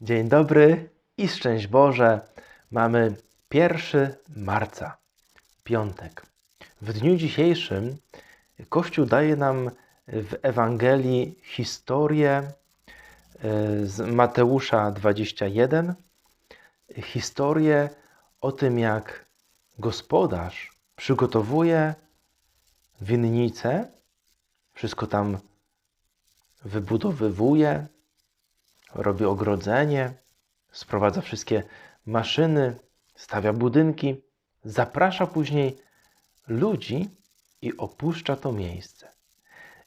Dzień dobry i szczęść Boże. Mamy 1 marca, piątek. W dniu dzisiejszym Kościół daje nam w Ewangelii historię e, z Mateusza 21, historię o tym, jak gospodarz przygotowuje winnicę, wszystko tam wybudowywuje, robi ogrodzenie, sprowadza wszystkie maszyny, stawia budynki, zaprasza później ludzi i opuszcza to miejsce.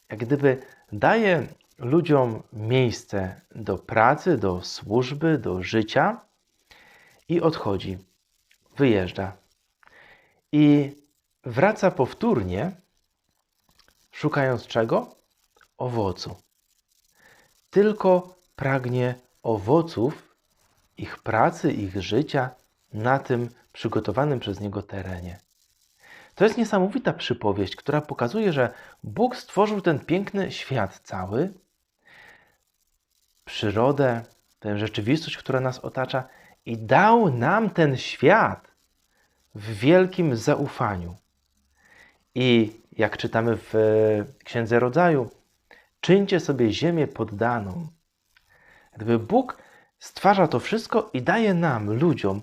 Jak gdyby daje ludziom miejsce do pracy, do służby, do życia i odchodzi, wyjeżdża. I wraca powtórnie, szukając czego? Owocu. Tylko pragnie owoców ich pracy, ich życia na tym przygotowanym przez niego terenie. To jest niesamowita przypowieść, która pokazuje, że Bóg stworzył ten piękny świat cały, przyrodę, tę rzeczywistość, która nas otacza, i dał nam ten świat w wielkim zaufaniu. I jak czytamy w Księdze Rodzaju, czyńcie sobie ziemię poddaną. Gdyby Bóg stwarza to wszystko i daje nam, ludziom,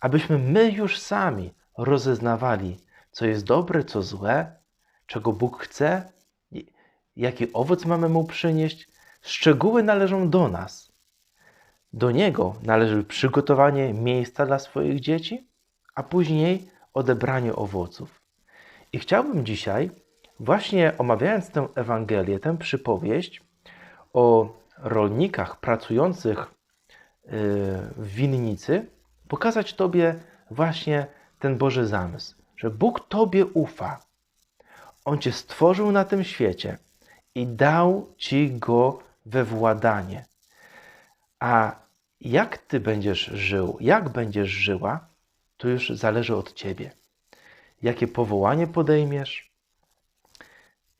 abyśmy my już sami rozeznawali, co jest dobre, co złe, czego Bóg chce, jaki owoc mamy Mu przynieść. Szczegóły należą do nas. Do Niego należy przygotowanie miejsca dla swoich dzieci, a później odebranie owoców. I chciałbym dzisiaj, właśnie omawiając tę Ewangelię, tę przypowieść o rolnikach pracujących y, w winnicy, pokazać Tobie właśnie ten Boży zamysł, że Bóg Tobie ufa. On Cię stworzył na tym świecie i dał Ci go we władanie. A jak Ty będziesz żył, jak będziesz żyła, to już zależy od Ciebie. Jakie powołanie podejmiesz,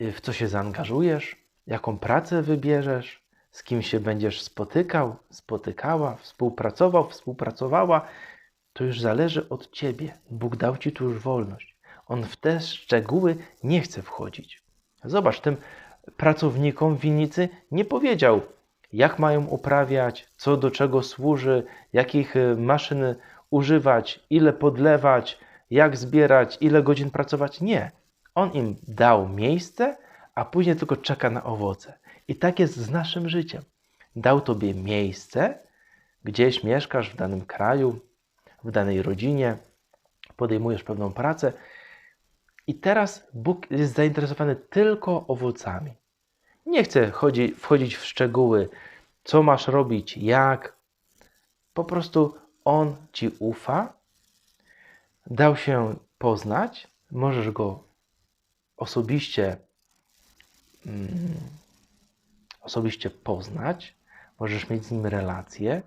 w co się zaangażujesz, jaką pracę wybierzesz, z kim się będziesz spotykał, spotykała, współpracował, współpracowała, to już zależy od ciebie. Bóg dał ci tu już wolność. On w te szczegóły nie chce wchodzić. Zobacz, tym pracownikom winnicy nie powiedział, jak mają uprawiać, co do czego służy, jakich y, maszyn używać, ile podlewać, jak zbierać, ile godzin pracować. Nie. On im dał miejsce, a później tylko czeka na owoce. I tak jest z naszym życiem. Dał Tobie miejsce, gdzieś mieszkasz w danym kraju, w danej rodzinie, podejmujesz pewną pracę. I teraz Bóg jest zainteresowany tylko owocami. Nie chce chodzi, wchodzić w szczegóły, co masz robić, jak. Po prostu On Ci ufa, dał się poznać, możesz Go osobiście mm, osobiście poznać, możesz mieć z nim relację,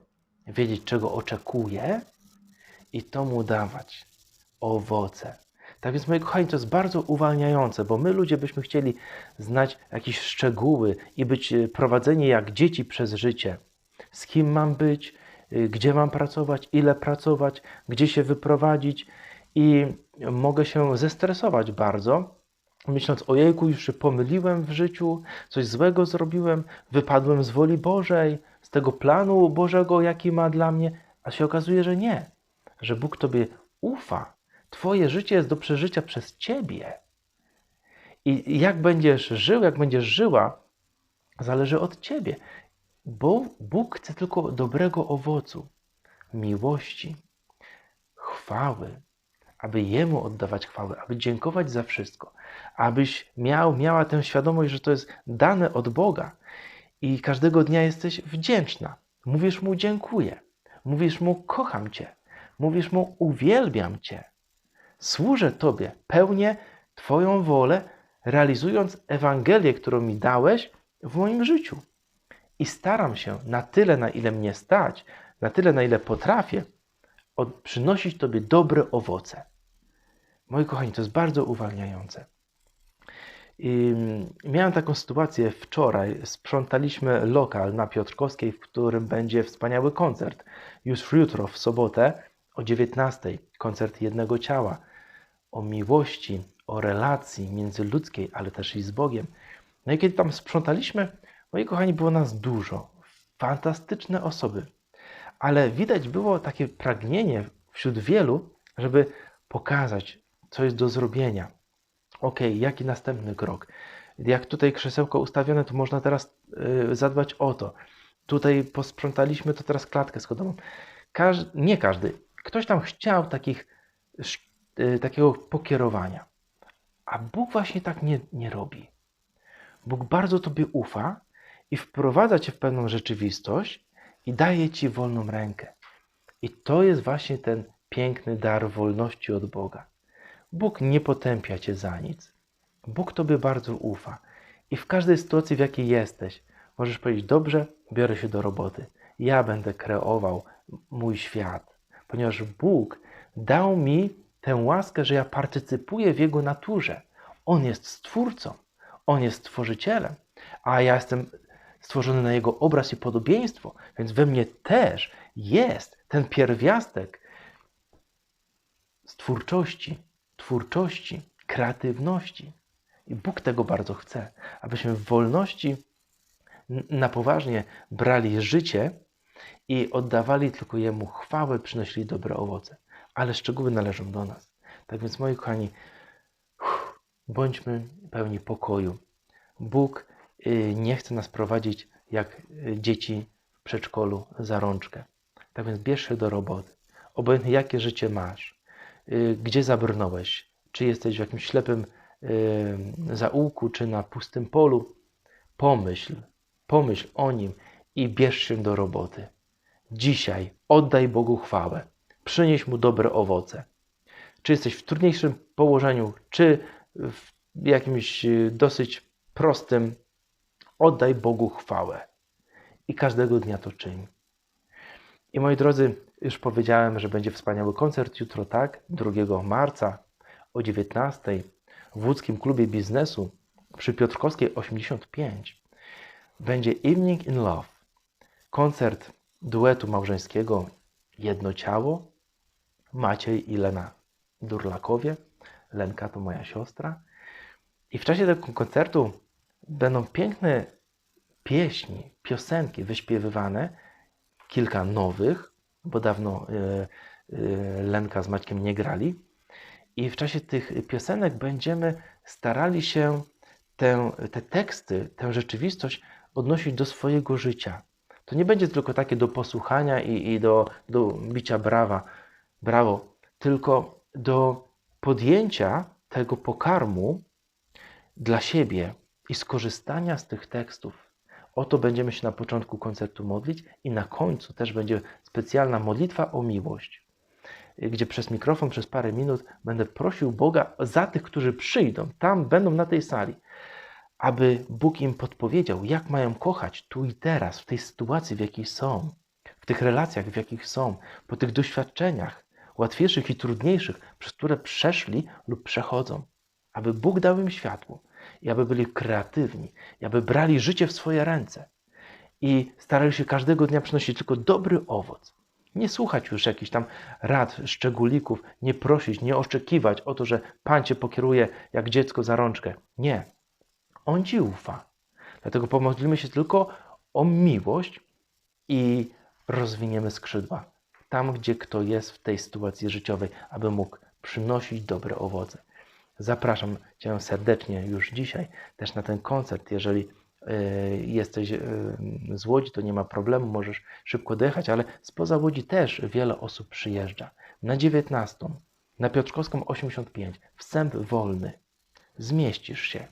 wiedzieć, czego oczekuje i to mu dawać owoce. Tak więc, moi kochani, to jest bardzo uwalniające, bo my ludzie byśmy chcieli znać jakieś szczegóły i być e, prowadzeni jak dzieci przez życie. Z kim mam być, e, gdzie mam pracować, ile pracować, gdzie się wyprowadzić i mogę się zestresować bardzo, myśląc, ojejku, już się pomyliłem w życiu, coś złego zrobiłem, wypadłem z woli Bożej, z tego planu Bożego, jaki ma dla mnie, a się okazuje, że nie, że Bóg Tobie ufa. Twoje życie jest do przeżycia przez Ciebie. I jak będziesz żył, jak będziesz żyła, zależy od Ciebie. Bo Bóg chce tylko dobrego owocu, miłości, chwały, aby Jemu oddawać chwałę, aby dziękować za wszystko, abyś miał, miała tę świadomość, że to jest dane od Boga i każdego dnia jesteś wdzięczna. Mówisz Mu dziękuję, mówisz Mu kocham Cię, mówisz Mu uwielbiam Cię. Służę Tobie, pełnię Twoją wolę, realizując Ewangelię, którą mi dałeś w moim życiu. I staram się na tyle, na ile mnie stać, na tyle, na ile potrafię, przynosić Tobie dobre owoce. Moi kochani, to jest bardzo uwalniające. I mm, miałem taką sytuację wczoraj. Sprzątaliśmy lokal na Piotrkowskiej, w którym będzie wspaniały koncert. Już jutro, w sobotę o 19:00 koncert jednego ciała o miłości, o relacji międzyludzkiej, ale też i z Bogiem. No i kiedy tam sprzątaliśmy, moi kochani, było nas dużo. Fantastyczne osoby. Ale widać było takie pragnienie wśród wielu, żeby pokazać, co jest do zrobienia. Ok, jaki następny krok? Jak tutaj krzesełko ustawione, to można teraz yy, zadbać o to. Tutaj posprzątaliśmy, to teraz klatkę schodową. Każ nie każdy. Ktoś tam chciał takich, yy, takiego pokierowania. A Bóg właśnie tak nie, nie robi. Bóg bardzo Tobie ufa i wprowadza Cię w pewną rzeczywistość i daje Ci wolną rękę. I to jest właśnie ten piękny dar wolności od Boga. Bóg nie potępia Cię za nic. Bóg Tobie bardzo ufa. I w każdej sytuacji, w jakiej jesteś, możesz powiedzieć: Dobrze, biorę się do roboty. Ja będę kreował mój świat, ponieważ Bóg dał mi tę łaskę, że ja partycypuję w Jego naturze. On jest stwórcą, On jest stworzycielem, a ja jestem stworzony na Jego obraz i podobieństwo, więc we mnie też jest ten pierwiastek stwórczości, twórczości, kreatywności. I Bóg tego bardzo chce, abyśmy w wolności na poważnie brali życie i oddawali tylko Jemu chwałę, przynosili dobre owoce. Ale szczegóły należą do nas. Tak więc, moi kochani, bądźmy pełni pokoju. Bóg nie chce nas prowadzić jak y, dzieci w przedszkolu za rączkę. Tak więc bierz się do roboty. Obojętnie jakie życie masz, y, gdzie zabrnąłeś, czy jesteś w jakimś ślepym zaułku, czy na pustym polu, pomyśl, pomyśl o nim i bierz się do roboty. Dzisiaj oddaj Bogu chwałę, przynieś mu dobre owoce. Czy jesteś w trudniejszym położeniu, czy w jakimś y, dosyć prostym, oddaj Bogu chwałę. I każdego dnia to czyń. I moi drodzy, już powiedziałem, że będzie wspaniały koncert jutro, tak? 2 marca o 19 w Łódzkim Klubie Biznesu przy Piotrkowskiej 85 będzie Evening in Love. Koncert duetu małżeńskiego Jedno Ciało, Maciej i Lena Durlakowie. Lenka to moja siostra. I w czasie tego koncertu będą piękne pieśni, piosenki wyśpiewywane, kilka nowych, bo dawno y, y, Lenka z Maćkiem nie grali. I w czasie tych piosenek będziemy starali się te, te teksty, tę rzeczywistość odnosić do swojego życia. To nie będzie tylko takie do posłuchania i, i do, do bicia brawa, brawo, tylko do podjęcia tego pokarmu dla siebie i skorzystania z tych tekstów. O to będziemy się na początku koncertu modlić i na końcu też będzie specjalna modlitwa o miłość gdzie przez mikrofon, przez parę minut będę prosił Boga za tych, którzy przyjdą, tam będą na tej sali, aby Bóg im podpowiedział, jak mają kochać tu i teraz, w tej sytuacji, w jakiej są, w tych relacjach, w jakich są, po tych doświadczeniach, łatwiejszych i trudniejszych, przez które przeszli lub przechodzą, aby Bóg dał im światło i aby byli kreatywni, i aby brali życie w swoje ręce i starali się każdego dnia przynosić tylko dobry owoc nie słuchać już jakichś tam rad, szczególików, nie prosić, nie oczekiwać o to, że Pan cię pokieruje jak dziecko za rączkę. Nie. On ci ufa. Dlatego pomodlimy się tylko o miłość i rozwiniemy skrzydła. Tam, gdzie kto jest w tej sytuacji życiowej, aby mógł przynosić dobre owoce. Zapraszam Cię serdecznie już dzisiaj też na ten koncert. Jeżeli Y, jesteś y, z Łodzi, to nie ma problemu, możesz szybko dojechać, ale spoza Łodzi też wiele osób przyjeżdża. Na 19, na Piotrkowską 85, wstęp wolny. Zmieścisz się.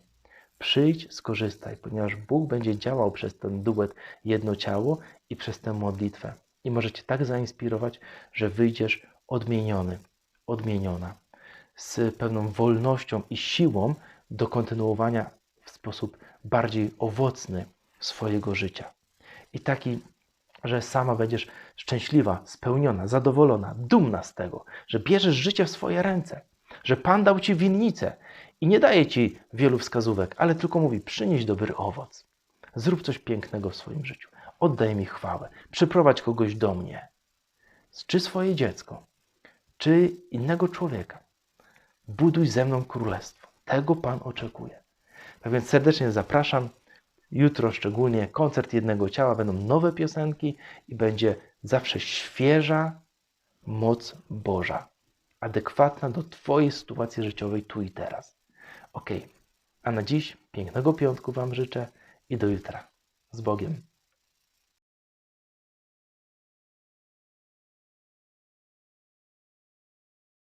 Przyjdź, skorzystaj, ponieważ Bóg będzie działał przez ten duet jedno ciało i przez tę modlitwę. I może Cię tak zainspirować, że wyjdziesz odmieniony, odmieniona, z pewną wolnością i siłą do kontynuowania w sposób bardziej owocny swojego życia. I taki, że sama będziesz szczęśliwa, spełniona, zadowolona, dumna z tego, że bierzesz życie w swoje ręce, że Pan dał Ci winnicę I nie daje ci wielu wskazówek, ale tylko mówi: przynieś dobry owoc. Zrób coś pięknego w swoim życiu. Oddaj mi chwałę. Przyprowadź kogoś do mnie. Czy swoje dziecko, czy innego człowieka. Buduj ze mną królestwo. Tego Pan oczekuje. Tak więc serdecznie zapraszam. Jutro szczególnie koncert jednego ciała, będą nowe piosenki i będzie zawsze świeża moc Boża, adekwatna do Twojej sytuacji życiowej tu i teraz. Ok, a na dziś pięknego piątku Wam życzę i do jutra. Z Bogiem.